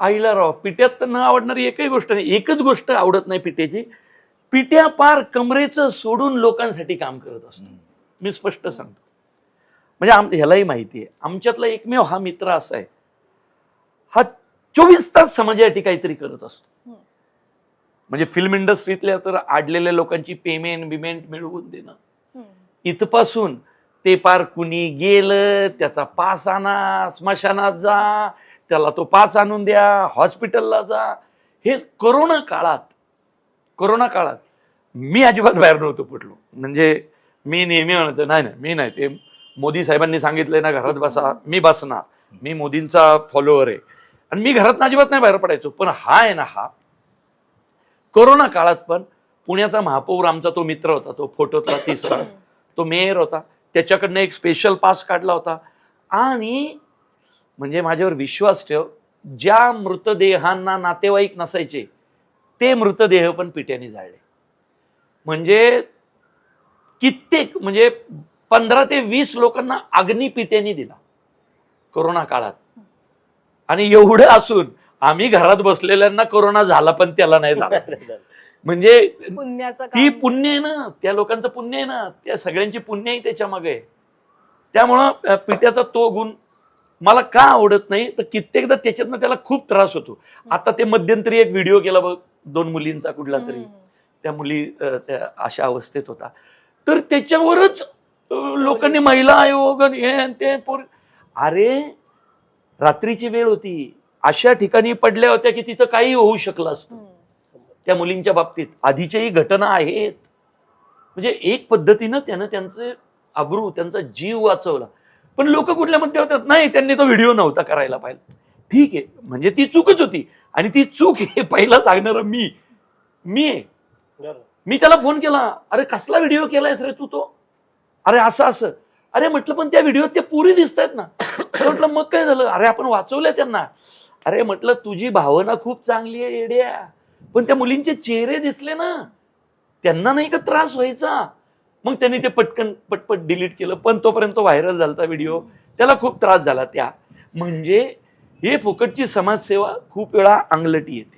आईला राव पिट्यात तर न आवडणारी एकही गोष्ट नाही एकच गोष्ट आवडत नाही पिट्याची पिट्या पार कमरेचं सोडून लोकांसाठी काम करत असतो. मी स्पष्ट सांगतो. म्हणजे आम ह्यालाही माहिती आहे. आमच्यातला एकमेव हा मित्र असा आहे. हा चोवीस तास समाजासाठी काहीतरी करत असतो. म्हणजे फिल्म इंडस्ट्रीतल्या तर आडलेल्या लोकांची पेमेंट बिमेंट मिळवून देणं. इथपासून ते पार कुणी गेलं त्याचा पास आणा स्मशानात जा त्याला तो पास आणून द्या हॉस्पिटलला जा. हे करोना काळात करोना काळात मी अजिबात बाहेर नव्हतो पडलो. म्हणजे मी नेहमी म्हणायचं नाही नाही मी नाही ते मोदी साहेबांनी सांगितलंय ना घरात बसा मी बसणार. मी मोदींचा फॉलोअर आहे. आणि मी घरात अजिबात नाही बाहेर पडायचो. पण हा आहे ना हा. कोरोना काळात पण पुण्याचा महापौर आमचा तो मित्र होता तो फोटोतला तिसरा तो मेयर होता. त्याच्याकडनं एक स्पेशल पास काढला होता. आणि म्हणजे माझ्यावर विश्वास ठेव ज्या मृतदेहांना नातेवाईक नसायचे ते मृतदेह पण पिट्याने जाळले. म्हणजे कित्येक म्हणजे पंधरा ते वीस लोकांना अग्नी पिट्याने दिला कोरोना काळात. आणि एवढं असून आम्ही घरात बसलेल्यांना कोरोना झाला पण त्याला नाही झाला. म्हणजे पुण्याचं ती. पुण्य आहे ना त्या लोकांचं पुण्य आहे ना त्या सगळ्यांची पुण्याही त्याच्यामागे आहे. त्यामुळं पित्याचा तो गुण मला का आवडत नाही? तर कित्येकदा त्याच्यातनं त्याला खूप त्रास होतो. आता ते मध्यंतरी एक व्हिडिओ केला बघ दोन मुलींचा कुठला तरी. त्या मुली त्या अशा अवस्थेत होता. तर त्याच्यावरच लोकांनी महिला आयोग हे ते पोर अरे रात्रीची वेळ होती. अशा ठिकाणी पडल्या होत्या की तिथं काही होऊ शकलं असतं. त्या मुलींच्या बाबतीत. आधीच्याही घटना आहेत. म्हणजे एक पद्धतीनं त्यानं त्यांचे अब्रू त्यांचा जीव वाचवला. पण लोक कुठल्या मध्ये होतात नाही त्यांनी तो व्हिडिओ नव्हता करायला पाहिजे ठीक आहे म्हणजे ती चूकच होती. आणि ती चूक हे पहिला सांगणार मी. मी आहे. मी त्याला फोन केला. अरे कसला व्हिडिओ केलायस रे तू तो? अरे असं असं. अरे म्हटलं पण त्या व्हिडिओत ते पुरी दिसत आहेत ना म्हटलं मग काय झालं? अरे आपण वाचवलंय त्यांना. अरे म्हटलं तुझी भावना खूप चांगली आहे येड्या. पण त्या मुलींचे चेहरे दिसले ना. त्यांना नाही का त्रास व्हायचा? मग त्यांनी ते पटकन पटपट डिलीट केलं. पण तोपर्यंत व्हायरल झाला व्हिडिओ त्याला खूप त्रास झाला त्या. म्हणजे हे फुकटची समाजसेवा खूप वेळा अंगलटी येते.